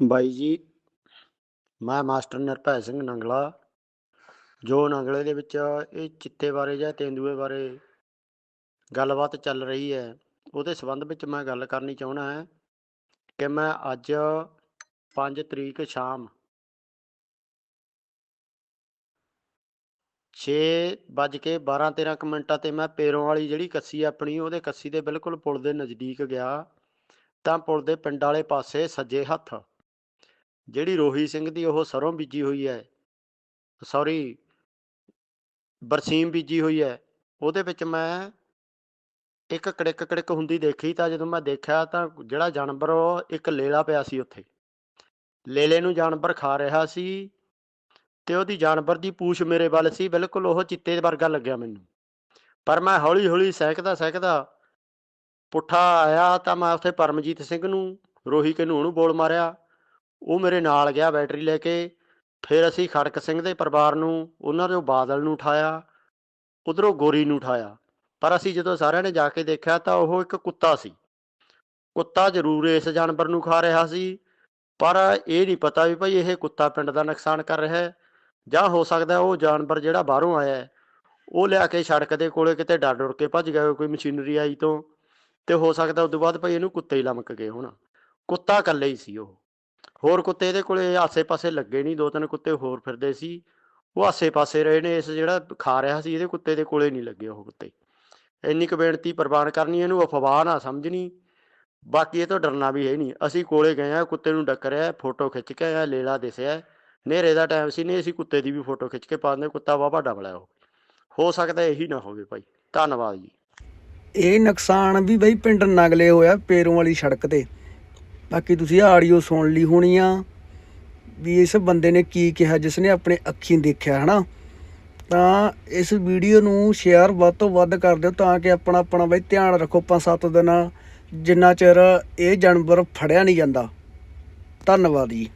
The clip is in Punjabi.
ਬਾਈ ਜੀ, ਮੈਂ ਮਾਸਟਰ ਨਿਰਭੈ ਸਿੰਘ ਨੰਗਲਾ, ਜੋ ਨੰਗਲੇ ਦੇ ਵਿੱਚ ਇਹ ਚਿੱਤੇ ਬਾਰੇ ਜਾਂ ਤੇਂਦੂਏ ਬਾਰੇ ਗੱਲਬਾਤ ਚੱਲ ਰਹੀ ਹੈ, ਉਹਦੇ ਸੰਬੰਧ ਵਿੱਚ ਮੈਂ ਗੱਲ ਕਰਨੀ ਚਾਹੁੰਦਾ ਹੈ ਕਿ ਮੈਂ ਅੱਜ 5 ਤਰੀਕ ਸ਼ਾਮ 6 ਵੱਜ ਕੇ 12 13 ਕੁ ਮਿੰਟਾਂ ਤੇ ਮੈਂ ਪੇਰੋਂ ਵਾਲੀ ਜਿਹੜੀ ਕੱਸੀ ਆਪਣੀ, ਉਹਦੇ ਕੱਸੀ ਦੇ ਬਿਲਕੁਲ ਪੁਲ ਦੇ ਨਜ਼ਦੀਕ ਗਿਆ, ਤਾਂ ਪੁਲ ਦੇ ਪਿੰਡ ਵਾਲੇ ਪਾਸੇ ਸੱਜੇ ਹੱਥ ਜਿਹੜੀ ਰੋਹੀ ਸਿੰਘ ਦੀ ਉਹ ਸਰੋਂ ਬੀਜੀ ਹੋਈ ਹੈ ਸੌਰੀ ਬਰਸੀਮ ਬੀਜੀ ਹੋਈ ਹੈ, ਉਹਦੇ ਵਿੱਚ ਮੈਂ ਇੱਕ ਕੜਿੱਕ ਕੜਿੱਕ ਹੁੰਦੀ ਦੇਖੀ ਤਾਂ ਜਦੋਂ ਮੈਂ ਦੇਖਿਆ ਤਾਂ ਜਿਹੜਾ ਜਾਨਵਰ ਉਹ ਇੱਕ ਲੇਲਾ ਪਿਆ ਸੀ ਉੱਥੇ, ਲੇਲੇ ਨੂੰ ਜਾਨਵਰ ਖਾ ਰਿਹਾ ਸੀ ਤੇ ਉਹਦੀ ਜਾਨਵਰ ਦੀ ਪੂਛ ਮੇਰੇ ਵੱਲ ਸੀ, ਬਿਲਕੁਲ ਉਹ ਚਿੱਤੇ ਵਰਗਾ ਲੱਗਿਆ ਮੈਨੂੰ, ਪਰ ਮੈਂ ਹੌਲੀ ਹੌਲੀ ਸਹਿਕਦਾ ਸਹਿਕਦਾ ਪੁੱਠਾ ਆਇਆ ਤਾਂ ਮੈਂ ਉੱਥੇ ਪਰਮਜੀਤ ਸਿੰਘ ਨੂੰ, ਰੋਹੀ ਕੇ ਨੂੰ ਉਹਨੂੰ ਬੋਲ ਮਾਰਿਆ ਉਹ ਮੇਰੇ ਨਾਲ ਗਿਆ ਬੈਟਰੀ ਲੈ ਕੇ। ਫਿਰ ਅਸੀਂ ਖੜਕ ਸਿੰਘ ਦੇ ਪਰਿਵਾਰ ਨੂੰ, ਉਹਨਾਂ ਦੇ ਬਾਦਲ ਨੂੰ ਉਠਾਇਆ, ਉਧਰੋਂ ਗੋਰੀ ਨੂੰ ਉਠਾਇਆ। ਪਰ ਅਸੀਂ ਜਦੋਂ ਸਾਰਿਆਂ ਨੇ ਜਾ ਕੇ ਦੇਖਿਆ ਤਾਂ ਉਹ ਇੱਕ ਕੁੱਤਾ ਸੀ। ਕੁੱਤਾ ਜ਼ਰੂਰ ਇਸ ਜਾਨਵਰ ਨੂੰ ਖਾ ਰਿਹਾ ਸੀ, ਪਰ ਇਹ ਨਹੀਂ ਪਤਾ ਵੀ ਭਾਈ ਇਹ ਕੁੱਤਾ ਪਿੰਡ ਦਾ ਨੁਕਸਾਨ ਕਰ ਰਿਹਾ ਹੈ, ਜਾਂ ਹੋ ਸਕਦਾ ਉਹ ਜਾਨਵਰ ਜਿਹੜਾ ਬਾਹਰੋਂ ਆਇਆ ਉਹ ਲਿਆ ਕੇ ਸੜਕ ਦੇ ਕੋਲੇ ਕਿਤੇ ਡਰ ਡੁਰ ਕੇ ਭੱਜ ਗਿਆ ਕੋਈ ਮਸ਼ੀਨਰੀ ਆਈ ਤੋਂ, ਤੇ ਹੋ ਸਕਦਾ ਉਸ ਤੋਂ ਬਾਅਦ ਭਾਈ ਇਹਨੂੰ ਕੁੱਤੇ ਹੀ ਲਮਕ ਗਏ ਹੋਣਾ। ਕੁੱਤਾ ਇਕੱਲੇ ਹੀ ਸੀ ਉਹ। ਹੋਰ ਕੁੱਤੇ ਇਹਦੇ ਕੋਲੇ ਆਸੇ-ਪਾਸੇ ਲੱਗੇ ਨਹੀਂ ਦੋ ਤਿੰਨ ਕੁੱਤੇ ਹੋਰ ਫਿਰਦੇ ਸੀ। ਉਹ ਆਸੇ-ਪਾਸੇ ਰਹੇ ਨੇ, ਇਸ ਜਿਹੜਾ ਖਾ ਰਿਹਾ ਸੀ, ਇਹਦੇ ਕੁੱਤੇ ਦੇ ਕੋਲੇ ਨਹੀਂ ਲੱਗੇ ਉਹ ਕੁੱਤੇ। ਇੰਨੀ ਕੁ ਬੇਨਤੀ ਪ੍ਰਵਾਨ ਕਰਨੀ, ਇਹਨੂੰ ਅਫਵਾਹ ਨਾ ਸਮਝਣੀ। ਬਾਕੀ ਇਹ ਤੋਂ ਡਰਨਾ ਵੀ ਹੈ ਨਹੀਂ ਅਸੀਂ ਕੋਲੇ ਗਏ ਆ, ਕੁੱਤੇ ਨੂੰ ਡੱਕਰਿਆ ਫੋਟੋ ਖਿੱਚ ਕੇ ਆਇਆ, ਲੇਲਾ ਦਿਸਿਆ। ਹਨੇਰੇ ਦਾ ਟਾਈਮ ਸੀ ਨਹੀਂ ਅਸੀਂ ਕੁੱਤੇ ਦੀ ਵੀ ਫੋਟੋ ਖਿੱਚ ਕੇ ਪਾ ਦਿੰਦੇ, ਕੁੱਤਾ ਵਾਵਾ ਡਬਲਿਆ ਉਹ ਹੋ ਸਕਦਾ ਇਹੀ ਨਾ ਹੋਵੇ ਭਾਈ। ਧੰਨਵਾਦ ਜੀ। ਇਹ ਨੁਕਸਾਨ ਵੀ ਬਈ ਪਿੰਡ ਨਗਲੇ ਹੋਇਆ, ਪੇਰੋਂ ਵਾਲੀ ਸੜਕ ਤੇ। ਬਾਕੀ ਤੁਸੀਂ ਆਡੀਓ ਸੁਣ ਲਈ ਹੋਣੀ ਆ ਵੀ ਇਸ ਬੰਦੇ ਨੇ ਕੀ ਕਿਹਾ ਜਿਸ ਨੇ ਆਪਣੇ ਅੱਖੀਂ ਦੇਖਿਆ, ਹਨਾ? ਤਾਂ ਇਸ ਵੀਡੀਓ ਨੂੰ ਸ਼ੇਅਰ ਵੱਧ ਤੋਂ ਵੱਧ ਕਰ ਦਿਓ ਤਾਂ ਕਿ ਆਪਣਾ ਆਪਣਾ ਬਈ ਧਿਆਨ ਰੱਖੋ ਪੰਜ ਸੱਤ ਦਿਨ ਜਿੰਨਾ ਚਿਰ ਇਹ ਜਾਨਵਰ ਫੜਿਆ ਨਹੀਂ ਜਾਂਦਾ। ਧੰਨਵਾਦ ਜੀ।